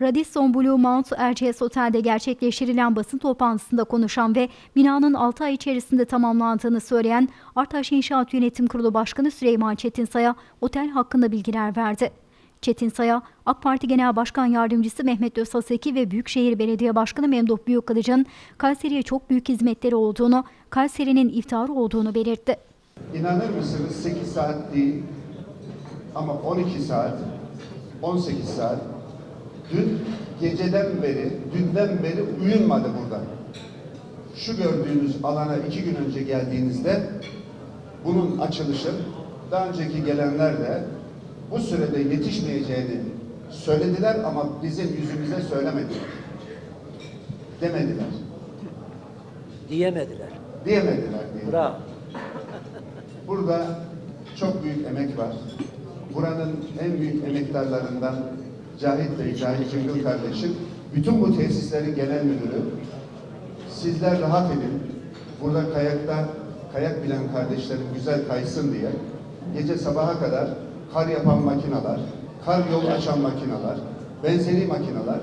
Radisson Blue Mount Erciyes Otel'de gerçekleştirilen basın toplantısında konuşan ve binanın 6 ay içerisinde tamamlandığını söyleyen Artaş İnşaat Yönetim Kurulu Başkanı Süleyman Çetinsay'a otel hakkında bilgiler verdi. Çetinsay'a AK Parti Genel Başkan Yardımcısı Mehmet Özhaseki ve Büyükşehir Belediye Başkanı Memduh Büyükkılıç'ın Kayseri'ye çok büyük hizmetleri olduğunu, Kayseri'nin iftarı olduğunu belirtti. İnanır mısınız 8 saat değil ama 12 saat, 18 saat. Dün geceden beri, dünden beri uyunmadı burada. Şu gördüğünüz alana iki gün önce geldiğinizde bunun açılışı daha önceki gelenler de bu sürede yetişmeyeceğini söylediler ama bizim yüzümüze söylemediler. Demediler. diyemediler. Diyemediler diye. Bravo. Burada çok büyük emek var. Buranın en büyük emektarlarından Cahit Bey, Cahit Cıngıl kardeşim, bütün bu tesislerin genel müdürü. Sizler rahat edin. Burada kayakta, kayak bilen kardeşlerim güzel kaysın diye gece sabaha kadar kar yapan makineler, kar yol açan makineler, benzeri makineler.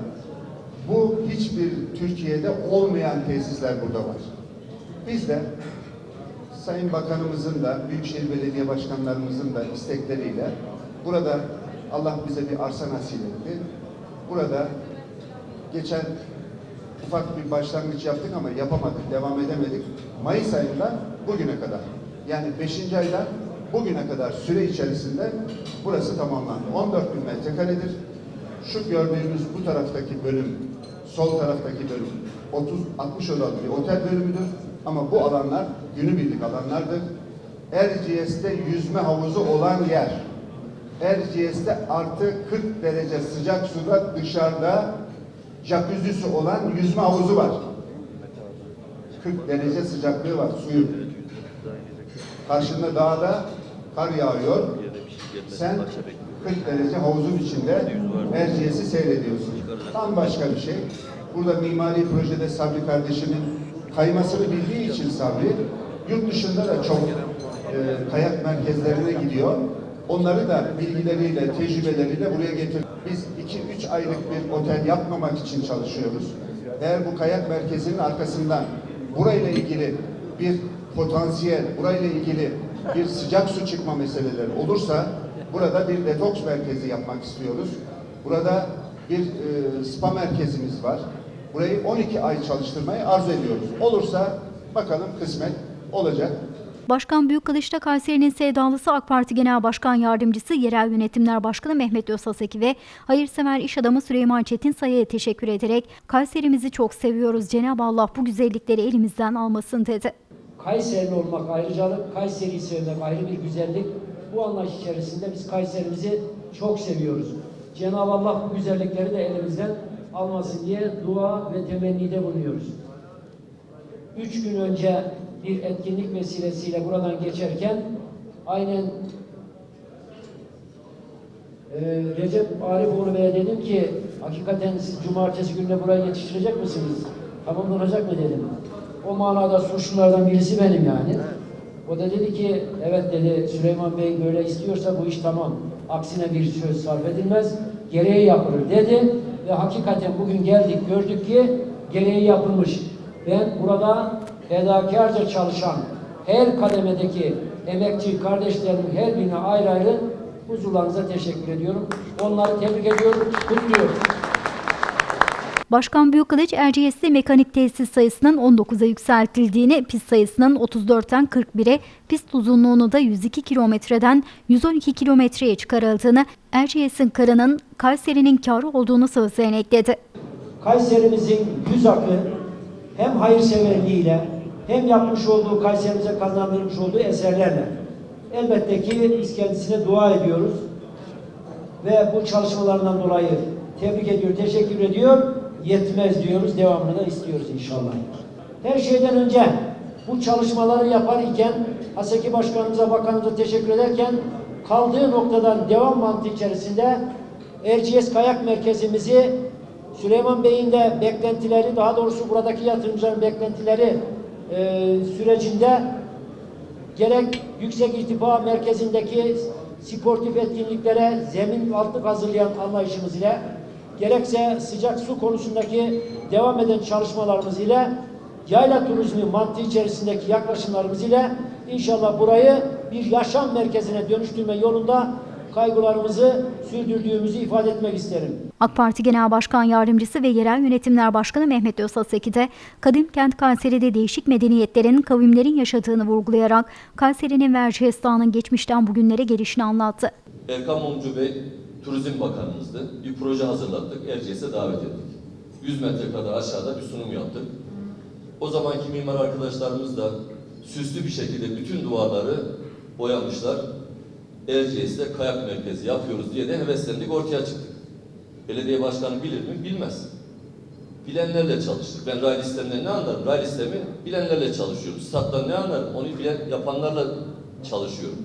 Bu hiçbir Türkiye'de olmayan tesisler burada var. Biz de Sayın Bakanımızın da, Büyükşehir Belediye Başkanlarımızın da istekleriyle burada Allah bize bir arsa nasip etti. Burada geçen ufak bir başlangıç yaptık ama yapamadık, devam edemedik. Mayıs ayında bugüne kadar yani 5. aydan bugüne kadar süre içerisinde burası tamamlandı. 14 bin metrekaredir. Şu gördüğümüz bu taraftaki bölüm, sol taraftaki bölüm 30 60 odalı bir otel bölümüdür. Ama bu alanlar günübirlik alanlardır. Erciyes'te yüzme havuzu olan yer. Erciyes'te artı 40 derece sıcak suda dışarıda jacuzzi'si olan yüzme havuzu var. 40 derece sıcaklığı var suyun. Karşında dağda kar yağıyor. Sen 40 derece havuzun içinde Erciyes'i seyrediyorsun. Tam başka bir şey. Burada mimari projede Sabri kardeşimin kaymasını bildiği için Sabri, yurt dışında da çok e, kayak merkezlerine gidiyor. Onları da bilgileriyle, tecrübeleriyle buraya getir. Biz 2-3 aylık bir otel yapmamak için çalışıyoruz. Eğer bu kayak merkezinin arkasından burayla ilgili bir potansiyel, burayla ilgili bir sıcak su çıkma meseleleri olursa burada bir detoks merkezi yapmak istiyoruz. Burada bir e, spa merkezimiz var. Burayı 12 ay çalıştırmayı arzu ediyoruz. Olursa bakalım kısmet olacak. Başkan Büyükkılıç da Kayseri'nin sevdalısı AK Parti Genel Başkan Yardımcısı Yerel Yönetimler Başkanı Mehmet Özhaseki ve hayırsever iş adamı Süleyman Çetinsaya'ya teşekkür ederek Kayserimizi çok seviyoruz. Cenab-ı Allah bu güzellikleri elimizden almasın dedi. Kayserili olmak ayrıcalık, Kayseri'yi sevmek ayrı bir güzellik. Bu anlayış içerisinde biz Kayserimizi çok seviyoruz. Cenab-ı Allah bu güzellikleri de elimizden almasın diye dua ve temennide bulunuyoruz. Üç gün önce bir etkinlik vesilesiyle buradan geçerken aynen e, Recep Arifoğlu Bey'e dedim ki hakikaten siz cumartesi gününe buraya yetiştirecek misiniz? Tamamlanacak mı dedim. O manada suçlulardan birisi benim yani. O da dedi ki evet dedi Süleyman Bey böyle istiyorsa bu iş tamam. Aksine bir söz sarf edilmez. Gereği yapılır dedi. Ve hakikaten bugün geldik gördük ki gereği yapılmış. Ben burada fedakarca çalışan her kademedeki emekçi kardeşlerimin her birine ayrı ayrı huzurlarınıza teşekkür ediyorum. Onları tebrik ediyorum, kutluyorum. Başkan Büyükkılıç Erciyes'te mekanik tesis sayısının 19'a yükseltildiğini, pist sayısının 34'ten 41'e, pist uzunluğunu da 102 kilometreden 112 kilometreye çıkarıldığını, Erciyes'in karının Kayseri'nin karı olduğunu sözlerine ekledi. Kayserimizin yüz akı hem hayırseverliğiyle hem yapmış olduğu Kayserimize kazandırmış olduğu eserlerle. Elbette ki biz kendisine dua ediyoruz. Ve bu çalışmalarından dolayı tebrik ediyor, teşekkür ediyor. Yetmez diyoruz, devamını da istiyoruz inşallah. Her şeyden önce bu çalışmaları yapar iken Haseki Başkanımıza, Bakanımıza teşekkür ederken kaldığı noktadan devam mantığı içerisinde Erciyes Kayak Merkezimizi Süleyman Bey'in de beklentileri, daha doğrusu buradaki yatırımcıların beklentileri e, sürecinde gerek yüksek irtifa merkezindeki sportif etkinliklere zemin altlık hazırlayan anlayışımız ile gerekse sıcak su konusundaki devam eden çalışmalarımız ile yayla turizmi mantığı içerisindeki yaklaşımlarımız ile inşallah burayı bir yaşam merkezine dönüştürme yolunda kaygılarımızı sürdürdüğümüzü ifade etmek isterim. AK Parti Genel Başkan Yardımcısı ve Yerel Yönetimler Başkanı Mehmet Özaseki de Kadim Kent Kayseri'de değişik medeniyetlerin, kavimlerin yaşadığını vurgulayarak Kayseri'nin ve Erciyes Dağı'nın geçmişten bugünlere gelişini anlattı. Erkan Mumcu Bey Turizm Bakanımızdı. Bir proje hazırlattık. Erciyes'e davet ettik. 100 metre kadar aşağıda bir sunum yaptık. O zamanki mimar arkadaşlarımız da süslü bir şekilde bütün duvarları boyamışlar. Erciyes'te kayak merkezi yapıyoruz diye de heveslendik ortaya çıktık. Belediye başkanı bilir mi? Bilmez. Bilenlerle çalıştık. Ben raylı sistemden ne anlarım? Raylı sistemi bilenlerle çalışıyorum. Stat'tan ne anlarım? Onu bilen yapanlarla çalışıyorum.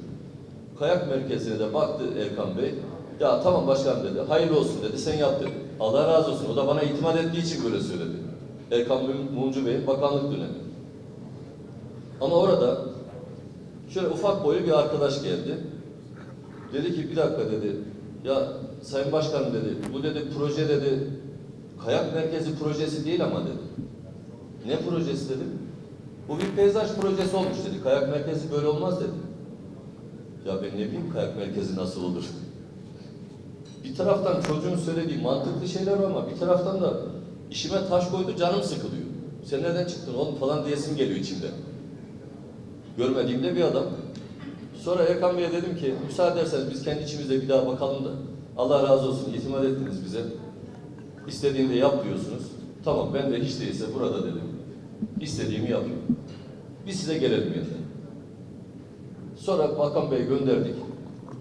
Kayak merkezine de baktı Erkan Bey. Ya tamam başkanım dedi. Hayırlı olsun dedi. Sen yap dedi. Allah razı olsun. O da bana itimat ettiği için böyle söyledi. Erkan Mum- Mumcu Bey bakanlık dönemi. Ama orada şöyle ufak boylu bir arkadaş geldi. Dedi ki bir dakika dedi. Ya Sayın Başkanım dedi. Bu dedi proje dedi. Kayak merkezi projesi değil ama dedi. Ne projesi dedim. Bu bir peyzaj projesi olmuş dedi. Kayak merkezi böyle olmaz dedi. Ya ben ne bileyim kayak merkezi nasıl olur? Bir taraftan çocuğun söylediği mantıklı şeyler var ama bir taraftan da işime taş koydu canım sıkılıyor. Sen nereden çıktın oğlum falan diyesim geliyor içimde. Görmediğimde bir adam. Sonra Erkan Bey'e dedim ki müsaade ederseniz biz kendi içimizde bir daha bakalım da Allah razı olsun itimat ettiniz bize. İstediğinde yap diyorsunuz. Tamam ben de hiç değilse burada dedim. İstediğimi yapayım. Biz size gelelim yeniden. Sonra Bakan Bey gönderdik.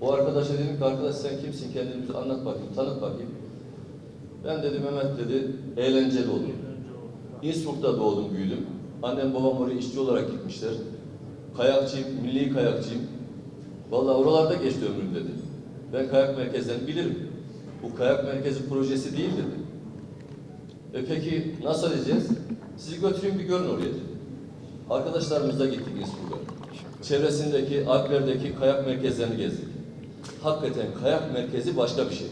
O arkadaşa dedim ki arkadaş sen kimsin kendini bize anlat bakayım, tanıt bakayım. Ben dedi Mehmet dedi eğlenceli olur. Innsbruck'ta doğdum büyüdüm. Annem babam oraya işçi olarak gitmişler. Kayakçıyım, milli kayakçıyım. Vallahi oralarda geçti ömrüm dedi. Ben kayak merkezlerini bilirim. Bu kayak merkezi projesi değil dedi. E peki nasıl edeceğiz? Sizi götüreyim bir görün oraya dedi. Arkadaşlarımızla gittik Innsbruck'a. Çevresindeki, Alplerdeki kayak merkezlerini gezdik. Hakikaten kayak merkezi başka bir şey.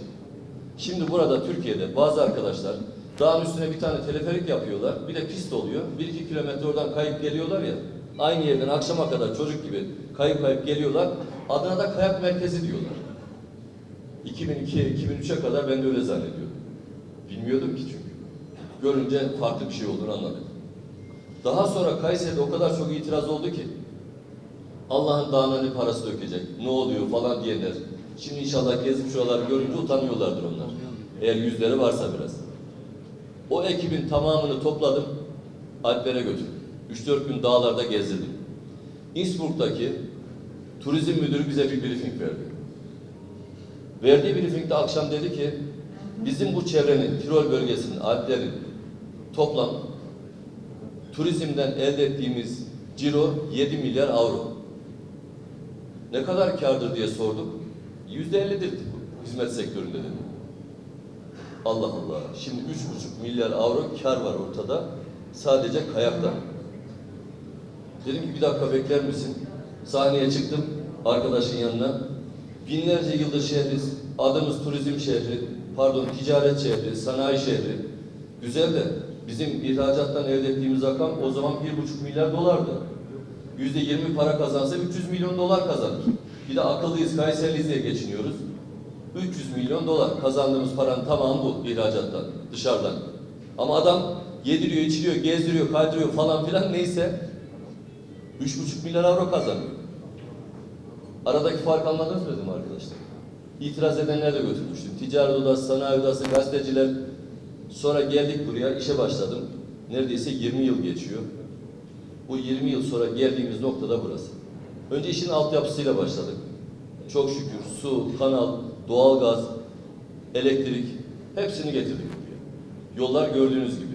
Şimdi burada Türkiye'de bazı arkadaşlar dağın üstüne bir tane teleferik yapıyorlar. Bir de pist oluyor. Bir iki kilometre oradan kayıp geliyorlar ya. Aynı yerden akşama kadar çocuk gibi kayıp kayıp geliyorlar. Adına da kayak merkezi diyorlar. 2002'ye 2003'e kadar ben de öyle zannediyordum. Bilmiyordum ki çünkü. Görünce farklı bir şey olduğunu anladım. Daha sonra Kayseri'de o kadar çok itiraz oldu ki Allah'ın dağına ne parası dökecek, ne oluyor falan diyenler. Şimdi inşallah gezip şuraları görünce utanıyorlardır onlar. Eğer yüzleri varsa biraz. O ekibin tamamını topladım, Alplere götürdüm. 3-4 gün dağlarda gezdirdim. Innsbruck'taki turizm müdürü bize bir briefing verdi. Verdiği briefingde akşam dedi ki, bizim bu çevrenin, Tirol bölgesinin, Alplerin toplam turizmden elde ettiğimiz ciro 7 milyar avro. Ne kadar kardır diye sorduk. Yüzde ellidir hizmet sektöründe dedi. Allah Allah. Şimdi üç buçuk milyar avro kar var ortada. Sadece kayakta. Dedim ki bir dakika bekler misin? Sahneye çıktım arkadaşın yanına. Binlerce yıldır şehriz. Adımız turizm şehri, pardon ticaret şehri, sanayi şehri. Güzel de bizim ihracattan elde ettiğimiz rakam o zaman bir buçuk milyar dolardı. Yüzde yirmi para kazansa 300 milyon dolar kazanır. Bir de akıllıyız, Kayseriliyiz diye geçiniyoruz. 300 milyon dolar kazandığımız paranın tamamı bu ihracattan, dışarıdan. Ama adam yediriyor, içiriyor, gezdiriyor, kaydırıyor falan filan neyse 3,5 milyar avro kazanıyor. Aradaki fark anladınız mı arkadaşlar. İtiraz edenler de götürmüştüm. Ticaret odası, sanayi odası, gazeteciler. Sonra geldik buraya, işe başladım. Neredeyse 20 yıl geçiyor. Bu 20 yıl sonra geldiğimiz nokta da burası. Önce işin altyapısıyla başladık. Çok şükür su, kanal, doğalgaz, elektrik hepsini getirdik buraya. Yollar gördüğünüz gibi.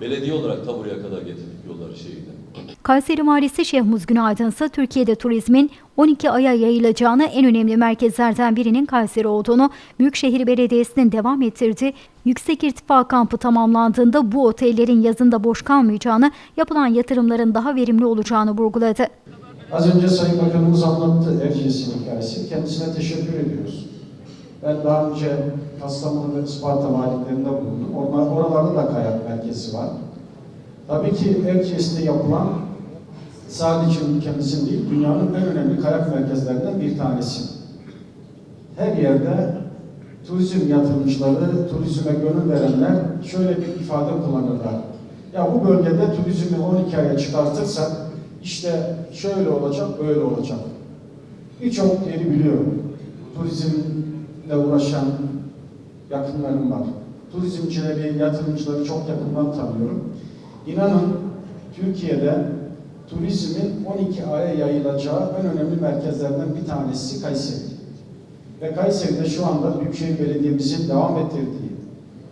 Belediye olarak ta buraya kadar getirdik yolları şehirden. Kayseri Valisi Şehmuz Günaydın ise Türkiye'de turizmin 12 aya yayılacağını en önemli merkezlerden birinin Kayseri olduğunu Büyükşehir Belediyesi'nin devam ettirdiği yüksek irtifa kampı tamamlandığında bu otellerin yazında boş kalmayacağını, yapılan yatırımların daha verimli olacağını vurguladı. Az önce Sayın Bakanımız anlattı Erciyes'in hikayesi. Kendisine teşekkür ediyoruz. Ben daha önce Kastamonu ve Isparta valiliklerinde bulundum. Oralarda da kayak merkezi var. Tabii ki Erciyes'te yapılan sadece ülkemizin değil, dünyanın en önemli kayak merkezlerinden bir tanesi. Her yerde turizm yatırımcıları, turizme gönül verenler şöyle bir ifade kullanırlar. Ya bu bölgede turizmi 12 aya çıkartırsak işte şöyle olacak, böyle olacak. Birçok yeri biliyorum. Turizmle uğraşan yakınlarım var. Turizmcileri, yatırımcıları çok yakından tanıyorum. İnanın Türkiye'de turizmin 12 aya yayılacağı en önemli merkezlerden bir tanesi Kayseri. Ve Kayseri'de şu anda Büyükşehir Belediye'mizin devam ettirdiği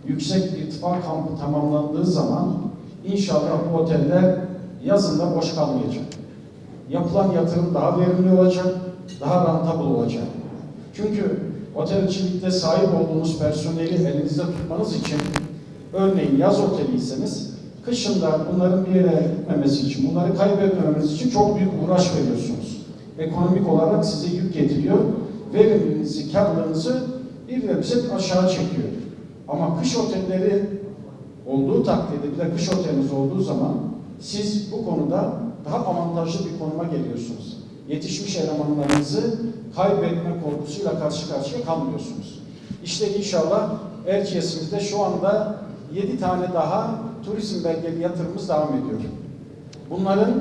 yüksek irtifa kampı tamamlandığı zaman inşallah bu oteller yazında boş kalmayacak. Yapılan yatırım daha verimli olacak, daha rentable olacak. Çünkü otelcilikte sahip olduğunuz personeli elinizde tutmanız için örneğin yaz oteliyseniz kışında bunların bir yere gitmemesi için, bunları kaybetmemeniz için çok büyük uğraş veriyorsunuz. Ekonomik olarak size yük getiriyor. Veriminizi, karlılığınızı bir nebze aşağı çekiyor. Ama kış otelleri olduğu takdirde bir de kış oteliniz olduğu zaman siz bu konuda daha avantajlı bir konuma geliyorsunuz. Yetişmiş elemanlarınızı kaybetme korkusuyla karşı karşıya kalmıyorsunuz. İşte inşallah Erciyes'imizde şu anda 7 tane daha turizm belgeli yatırımımız devam ediyor. Bunların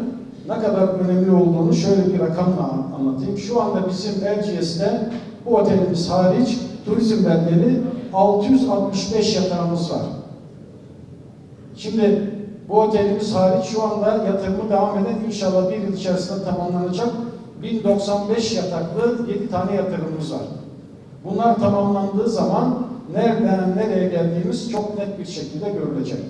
ne kadar önemli olduğunu şöyle bir rakamla anlatayım. Şu anda bizim Erciyes'te bu otelimiz hariç turizm belgeli 665 yatağımız var. Şimdi bu otelimiz hariç şu anda yatırımı devam eden inşallah bir yıl içerisinde tamamlanacak 1095 yataklı 7 tane yatırımımız var. Bunlar tamamlandığı zaman nereden nereye geldiğimiz çok net bir şekilde görülecek.